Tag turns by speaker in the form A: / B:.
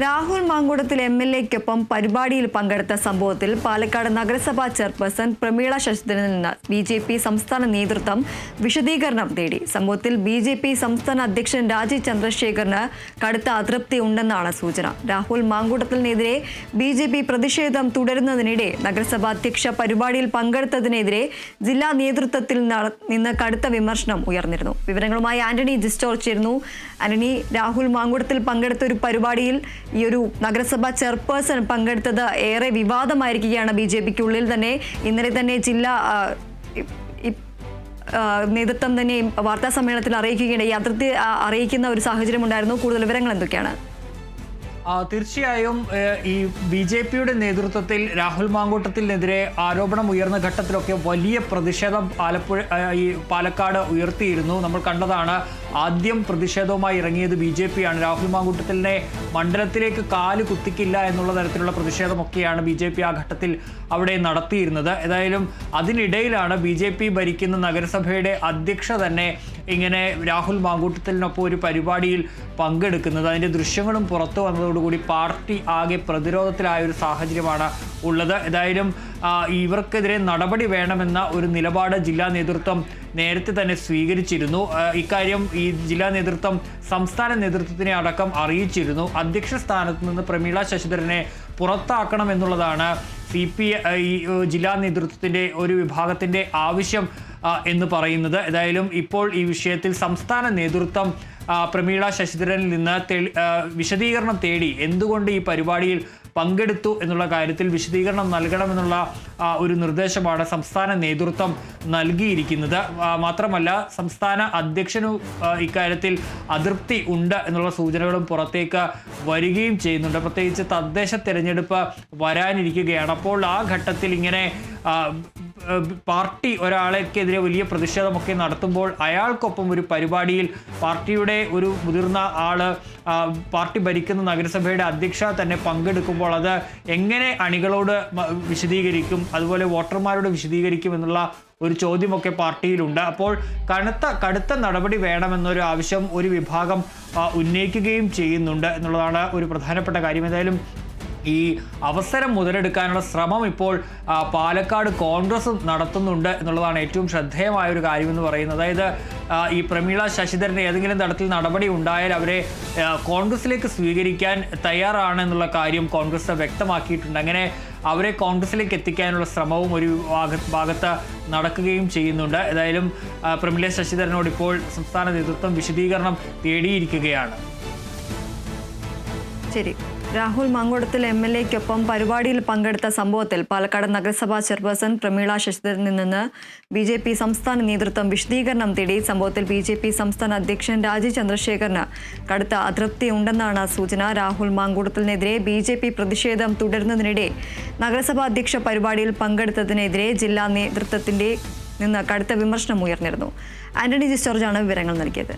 A: Rahul Mamkootathil M L എക്കൊപ്പം പരിപാടിയിൽ പങ്കെടുത്ത സംഭവത്തിൽ പാലക്കാട് നഗരസഭാ ചെയർപേഴ്സൺ പ്രമീള ശശിധരനിൽ നിന്ന് ബി ജെ പി സംസ്ഥാന നേതൃത്വം വിശദീകരണം തേടി. സംഭവത്തിൽ ബി ജെ പി സംസ്ഥാന അധ്യക്ഷൻ രാജീവ് ചന്ദ്രശേഖറിന് കടുത്ത അതൃപ്തി ഉണ്ടെന്നാണ് സൂചന. രാഹുൽ മാങ്കൂട്ടത്തിനെതിരെ ബി ജെ പി പ്രതിഷേധം തുടരുന്നതിനിടെ നഗരസഭാ അധ്യക്ഷ പരിപാടിയിൽ പങ്കെടുത്തതിനെതിരെ ജില്ലാ നേതൃത്വത്തിൽ നിന്ന് കടുത്ത വിമർശനം ഉയർന്നിരുന്നു. വിവരങ്ങളുമായി ആന്റണി ജിസ്റ്റോർ ചേരുന്നു. ആന്റണി രാഹുൽ മാങ്കൂട്ടത്തിൽ പങ്കെടുത്ത ഒരു പരിപാടിയിൽ ഈ ഒരു നഗരസഭാ ചെയർപേഴ്സൺ പങ്കെടുത്തത് ഏറെ വിവാദമായിരിക്കുകയാണ് ബി ജെ പിക്കുള്ളിൽ തന്നെ. ഇന്നലെ തന്നെ ജില്ലാ നേതൃത്വം തന്നെ വാർത്താ സമ്മേളനത്തിൽ അറിയിക്കുകയാണ്. ഈ അതിർത്തി അറിയിക്കുന്ന ഒരു സാഹചര്യം ഉണ്ടായിരുന്നു. കൂടുതൽ വിവരങ്ങൾ എന്തൊക്കെയാണ്?
B: തീർച്ചയായും ഈ ബി ജെ പിയുടെ നേതൃത്വത്തിൽ രാഹുൽ മാങ്കൂട്ടത്തിനെതിരെ ആരോപണം ഉയർന്ന ഘട്ടത്തിലൊക്കെ വലിയ പ്രതിഷേധം ആലപ്പുഴ ഈ പാലക്കാട് ഉയർത്തിയിരുന്നു. നമ്മൾ കണ്ടതാണ് ആദ്യം പ്രതിഷേധവുമായി ഇറങ്ങിയത് ബി ജെ പി ആണ്. രാഹുൽ മാങ്കൂട്ടത്തിലിനെ മണ്ഡലത്തിലേക്ക് കാൽ കുത്തിക്കില്ല എന്നുള്ള തരത്തിലുള്ള പ്രതിഷേധമൊക്കെയാണ് ബി ജെ പി ആ ഘട്ടത്തിൽ അവിടെ നടത്തിയിരുന്നത്. ഏതായാലും അതിനിടയിലാണ് ബി ജെ പി ഭരിക്കുന്ന നഗരസഭയുടെ അധ്യക്ഷ തന്നെ ഇങ്ങനെ രാഹുൽ മാങ്കൂട്ടത്തിനൊപ്പം ഒരു പരിപാടിയിൽ പങ്കെടുക്കുന്നത്. അതിന്റെ ദൃശ്യങ്ങളും പുറത്തു വന്നതോടുകൂടി പാർട്ടി ആകെ പ്രതിരോധത്തിലായ ഒരു സാഹചര്യമാണ് ഉള്ളത്. ഏതായാലും ഇവർക്കെതിരെ നടപടി വേണമെന്ന ഒരു നിലപാട് ജില്ലാ നേതൃത്വം നേരത്തെ തന്നെ സ്വീകരിച്ചിരുന്നു. ഇക്കാര്യം ഈ ജില്ലാ നേതൃത്വം സംസ്ഥാന നേതൃത്വത്തിനെ അടക്കം അറിയിച്ചിരുന്നു. അധ്യക്ഷ സ്ഥാനത്ത് നിന്ന് പ്രമീള ശശിധരനെ പുറത്താക്കണം എന്നുള്ളതാണ് സി പി ജില്ലാ നേതൃത്വത്തിന്റെ ഒരു വിഭാഗത്തിന്റെ ആവശ്യം എന്ന് പറയുന്നത്. ഏതായാലും ഇപ്പോൾ ഈ വിഷയത്തിൽ സംസ്ഥാന നേതൃത്വം പ്രമീള ശശിധരനിൽ നിന്ന് വിശദീകരണം തേടി എന്തുകൊണ്ട് ഈ പരിപാടിയിൽ പങ്കെടുത്തു എന്നുള്ള കാര്യത്തിൽ വിശദീകരണം നൽകണമെന്നുള്ള ഒരു നിർദ്ദേശമാണ് സംസ്ഥാന നേതൃത്വം നൽകിയിരിക്കുന്നത്. മാത്രമല്ല സംസ്ഥാന അധ്യക്ഷനു ഇക്കാര്യത്തിൽ അതൃപ്തി ഉണ്ട് എന്നുള്ള സൂചനകളും പുറത്തേക്ക് വരികയും ചെയ്യുന്നുണ്ട്. പ്രത്യേകിച്ച് തദ്ദേശ തിരഞ്ഞെടുപ്പ് വരാനിരിക്കുകയാണ്. അപ്പോൾ ആ ഘട്ടത്തിൽ ഇങ്ങനെ പാർട്ടി ഒരാളെക്കെതിരെ വലിയ പ്രതിഷേധമൊക്കെ നടത്തുമ്പോൾ അയാൾക്കൊപ്പം ഒരു പരിപാടിയിൽ പാർട്ടിയുടെ ഒരു മുതിർന്ന ആൾ പാർട്ടി ഭരിക്കുന്ന നഗരസഭയുടെ അധ്യക്ഷ തന്നെ പങ്കെടുക്കുമ്പോൾ അത് എങ്ങനെ അണികളോട് വിശദീകരിക്കും? അതുപോലെ വോട്ടർമാരോട് വിശദീകരിക്കും എന്നുള്ള ഒരു ചോദ്യമൊക്കെ പാർട്ടിയിലുണ്ട്. അപ്പോൾ കടുത്ത കടുത്ത നടപടി വേണമെന്നൊരു ആവശ്യം ഒരു വിഭാഗം ഉന്നയിക്കുകയും ചെയ്യുന്നുണ്ട് എന്നുള്ളതാണ് ഒരു പ്രധാനപ്പെട്ട കാര്യം. ഏതായാലും ഈ അവസരം മുതലെടുക്കാനുള്ള ശ്രമം ഇപ്പോൾ പാലക്കാട് കോൺഗ്രസ് നടത്തുന്നുണ്ട് എന്നുള്ളതാണ് ഏറ്റവും ശ്രദ്ധേയമായ ഒരു കാര്യമെന്ന് പറയുന്നത്. അതായത് ഈ പ്രമീള ശശിധരന് ഏതെങ്കിലും തരത്തിൽ നടപടി ഉണ്ടായാൽ അവരെ കോൺഗ്രസിലേക്ക് സ്വീകരിക്കാൻ തയ്യാറാണെന്നുള്ള കാര്യം കോൺഗ്രസ് വ്യക്തമാക്കിയിട്ടുണ്ട്. അങ്ങനെ അവരെ കോൺഗ്രസിലേക്ക് എത്തിക്കാനുള്ള ശ്രമവും ഒരു ഭാഗ- ഭാഗത്ത് നടക്കുകയും ചെയ്യുന്നുണ്ട്. ഏതായാലും പ്രമീള ശശിധരനോട് ഇപ്പോൾ സംസ്ഥാന നേതൃത്വം വിശദീകരണം തേടിയിരിക്കുകയാണ്.
A: ശരി. രാഹുൽ മാങ്കോടത്തിൽ എം എൽ എക്കൊപ്പം പരിപാടിയിൽ പങ്കെടുത്ത സംഭവത്തിൽ പാലക്കാട് നഗരസഭാ ചെയർപേഴ്സൺ പ്രമീള ശശിധരനിൽ നിന്ന് ബി ജെ പി സംസ്ഥാന നേതൃത്വം വിശദീകരണം തേടി സംഭവത്തിൽ ബി ജെ പി സംസ്ഥാന അധ്യക്ഷൻ രാജീവ് ചന്ദ്രശേഖറിന് കടുത്ത അതൃപ്തി ഉണ്ടെന്നാണ് സൂചന. രാഹുൽ മാങ്കൂടത്തിനെതിരെ ബി ജെ പി പ്രതിഷേധം തുടരുന്നതിനിടെ നഗരസഭാ അധ്യക്ഷ പരിപാടിയിൽ പങ്കെടുത്തതിനെതിരെ ജില്ലാ നേതൃത്വത്തിന്റെ നിന്ന് കടുത്ത വിമർശനം ഉയർന്നിരുന്നു. ആന്റണി ജിസ്റ്റോർജാണ് വിവരങ്ങൾ നൽകിയത്.